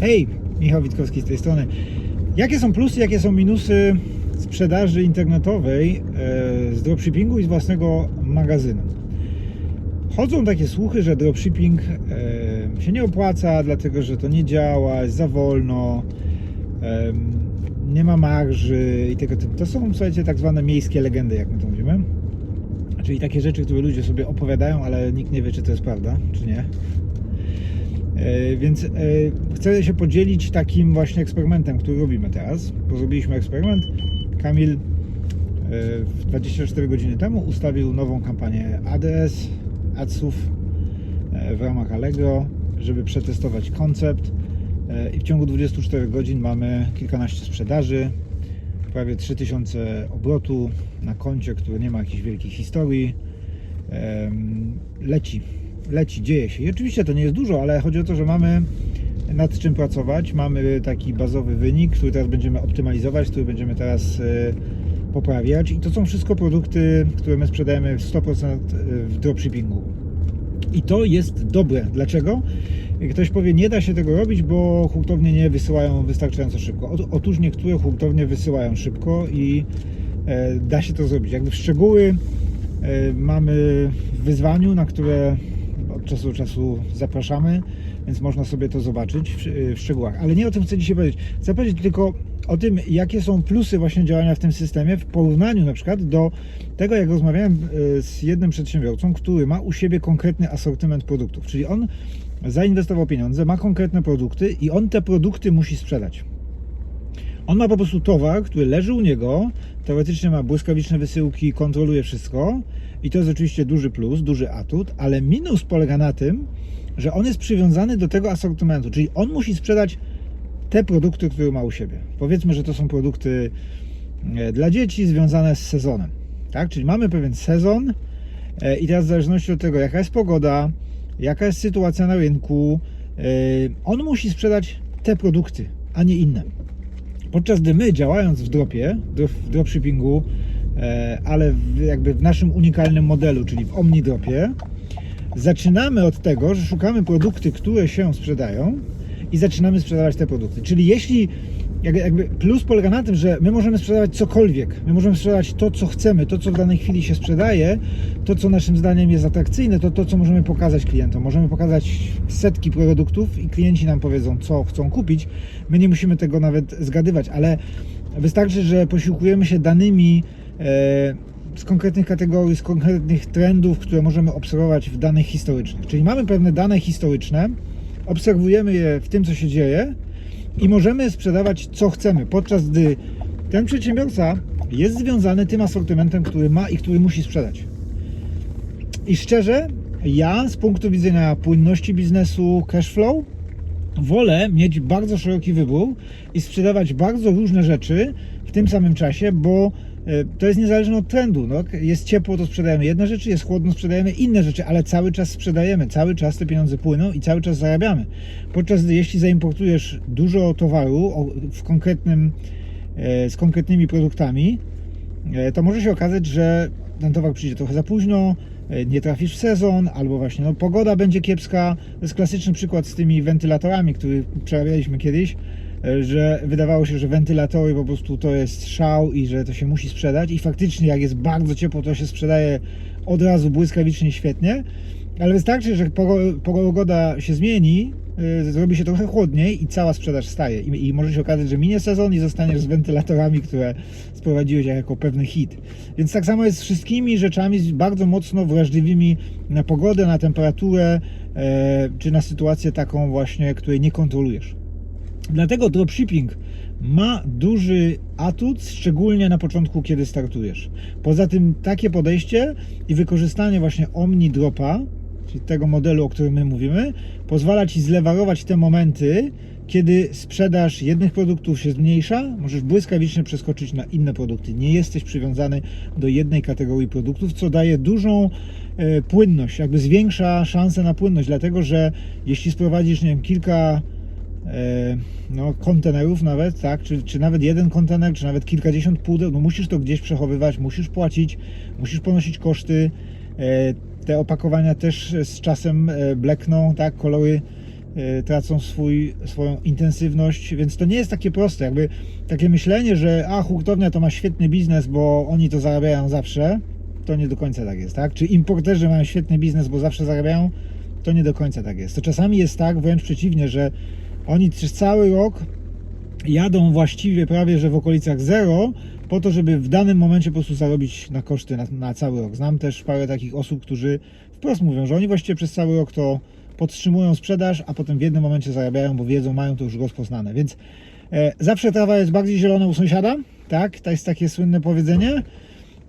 Hej, Michał Witkowski z tej strony. Jakie są plusy, jakie są minusy sprzedaży internetowej e, z dropshippingu i z własnego magazynu? Chodzą takie słuchy, że dropshipping e, się nie opłaca, dlatego że to nie działa, jest za wolno, e, nie ma marży i tego typu. To są, słuchajcie, tak zwane miejskie legendy, jak my to mówimy. Czyli takie rzeczy, które ludzie sobie opowiadają, ale nikt nie wie, czy to jest prawda, czy nie. E, Więc e, chcę się podzielić takim właśnie eksperymentem, który robimy teraz. Zrobiliśmy eksperyment. Kamil e, w 24 godziny temu ustawił nową kampanię ADS, adsów e, w ramach Allegro, żeby przetestować koncept. E, I w ciągu 24 godzin mamy kilkanaście sprzedaży, prawie 3000 obrotu na koncie, które nie ma jakichś wielkich historii. Leci, leci, dzieje się. I oczywiście to nie jest dużo, ale chodzi o to, że mamy nad czym pracować. Mamy taki bazowy wynik, który teraz będziemy optymalizować, który będziemy teraz e, poprawiać. I to są wszystko produkty, które my sprzedajemy w 100% w dropshippingu. I to jest dobre. Dlaczego? Ktoś powie, nie da się tego robić, bo hurtownie nie wysyłają wystarczająco szybko. Ot- Otóż niektóre hurtownie wysyłają szybko i e, da się to zrobić. Jakby w szczegóły e, mamy w wyzwaniu, na które czasu do czasu zapraszamy, więc można sobie to zobaczyć w, w szczegółach. Ale nie o tym chcę dzisiaj powiedzieć. Chcę powiedzieć tylko o tym, jakie są plusy właśnie działania w tym systemie w porównaniu na przykład do tego, jak rozmawiałem e, z jednym przedsiębiorcą, który ma u siebie konkretny asortyment produktów, czyli on zainwestował pieniądze, ma konkretne produkty i on te produkty musi sprzedać. On ma po prostu towar, który leży u niego, teoretycznie ma błyskawiczne wysyłki, kontroluje wszystko i to jest oczywiście duży plus, duży atut, ale minus polega na tym, że on jest przywiązany do tego asortymentu, czyli on musi sprzedać te produkty, które ma u siebie. Powiedzmy, że to są produkty e, dla dzieci związane z sezonem. Tak? Czyli mamy pewien sezon e, i teraz w zależności od tego, jaka jest pogoda, jaka jest sytuacja na rynku, e, on musi sprzedać te produkty, a nie inne. Podczas gdy my działając w dropie, dro- w dropshippingu, e, ale jakby w naszym unikalnym modelu, czyli w OmniDropie, zaczynamy od tego, że szukamy produkty, które się sprzedają i zaczynamy sprzedawać te produkty. Czyli jeśli jakby plus polega na tym, że my możemy sprzedawać cokolwiek, my możemy sprzedawać to, co chcemy, to, co w danej chwili się sprzedaje, to, co naszym zdaniem jest atrakcyjne, to to, co możemy pokazać klientom. Możemy pokazać setki produktów i klienci nam powiedzą, co chcą kupić. My nie musimy tego nawet zgadywać, ale wystarczy, że posiłkujemy się danymi e, z konkretnych kategorii, z konkretnych trendów, które możemy obserwować w danych historycznych. Czyli mamy pewne dane historyczne, obserwujemy je w tym, co się dzieje i możemy sprzedawać, co chcemy, podczas gdy ten przedsiębiorca jest związany tym asortymentem, który ma i który musi sprzedać. I szczerze, ja z punktu widzenia płynności biznesu, cash flow, wolę mieć bardzo szeroki wybór i sprzedawać bardzo różne rzeczy w tym samym czasie, bo to jest niezależne od trendu. No, jest ciepło, to sprzedajemy jedne rzeczy, jest chłodno, sprzedajemy inne rzeczy, ale cały czas sprzedajemy, cały czas te pieniądze płyną i cały czas zarabiamy. Podczas gdy jeśli zaimportujesz dużo towaru w konkretnym, e, z konkretnymi produktami, e, to może się okazać, że ten towar przyjdzie trochę za późno, e, nie trafisz w sezon, albo właśnie no, pogoda będzie kiepska. To jest klasyczny przykład z tymi wentylatorami, który przerabialiśmy kiedyś, e, że wydawało się, że wentylatory po prostu to jest szał i że to się musi sprzedać i faktycznie jak jest bardzo ciepło, to się sprzedaje od razu błyskawicznie świetnie, ale wystarczy, że pogo- pogoda się zmieni, y, zrobi się trochę chłodniej i cała sprzedaż staje. I, może się okazać, że minie sezon i zostaniesz z wentylatorami, które sprowadziłeś jako pewny hit. Więc tak samo jest z wszystkimi rzeczami bardzo mocno wrażliwymi na pogodę, na temperaturę, e, czy na sytuację taką właśnie, której nie kontrolujesz. Dlatego dropshipping ma duży atut, szczególnie na początku, kiedy startujesz. Poza tym takie podejście i wykorzystanie właśnie Omni Dropa, czyli tego modelu, o którym my mówimy, pozwala Ci zlewarować te momenty, kiedy sprzedaż jednych produktów się zmniejsza, możesz błyskawicznie przeskoczyć na inne produkty. Nie jesteś przywiązany do jednej kategorii produktów, co daje dużą e, płynność, jakby zwiększa szanse na płynność, dlatego że jeśli sprowadzisz, nie wiem, kilka no, kontenerów nawet, tak, czy, czy nawet jeden kontener, czy nawet kilkadziesiąt pudeł, no musisz to gdzieś przechowywać, musisz płacić, musisz ponosić koszty, e, te opakowania też z czasem e, blekną, tak, kolory e, tracą swój, swoją intensywność, więc to nie jest takie proste. Jakby takie myślenie, że a hurtownia to ma świetny biznes, bo oni to zarabiają zawsze, to nie do końca tak jest, tak? Czy importerzy mają świetny biznes, bo zawsze zarabiają, to nie do końca tak jest. To czasami jest tak, wręcz przeciwnie, że oni przez cały rok jadą właściwie prawie, że w okolicach zero, po to, żeby w danym momencie po prostu zarobić na koszty na, na cały rok. Znam też parę takich osób, którzy wprost mówią, że oni właściwie przez cały rok to podtrzymują sprzedaż, a potem w jednym momencie zarabiają, bo wiedzą, mają to już rozpoznane. Więc e, zawsze trawa jest bardziej zielona u sąsiada, tak? To jest takie słynne powiedzenie.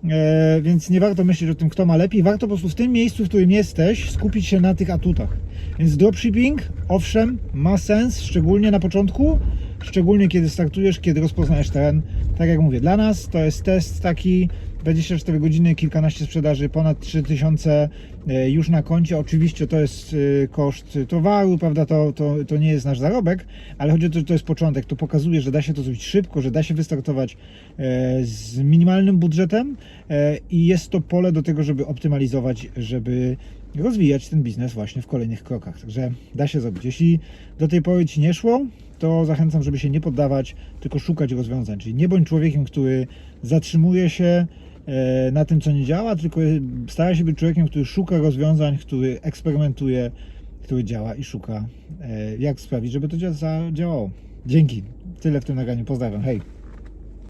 E, więc nie warto myśleć o tym, kto ma lepiej. Warto po prostu w tym miejscu, w którym jesteś, skupić się na tych atutach. Więc dropshipping, owszem, ma sens, szczególnie na początku, szczególnie kiedy startujesz, kiedy rozpoznajesz teren. Tak jak mówię, dla nas to jest test taki 24 godziny, kilkanaście sprzedaży, ponad 3000 e, już na koncie. Oczywiście to jest e, koszt towaru, prawda? To, to, to nie jest nasz zarobek, ale chodzi o to, że to jest początek. To pokazuje, że da się to zrobić szybko, że da się wystartować e, z minimalnym budżetem i jest to pole do tego, żeby optymalizować, żeby rozwijać ten biznes właśnie w kolejnych krokach. Także da się zrobić. Jeśli do tej pory Ci nie szło, to zachęcam, żeby się nie poddawać, tylko szukać rozwiązań. Czyli nie bądź człowiekiem, który zatrzymuje się na tym, co nie działa, tylko stara się być człowiekiem, który szuka rozwiązań, który eksperymentuje, który działa i szuka, e, jak sprawić, żeby to dzia- zadziałało. Dzięki. Tyle w tym nagraniu. Pozdrawiam. Hej.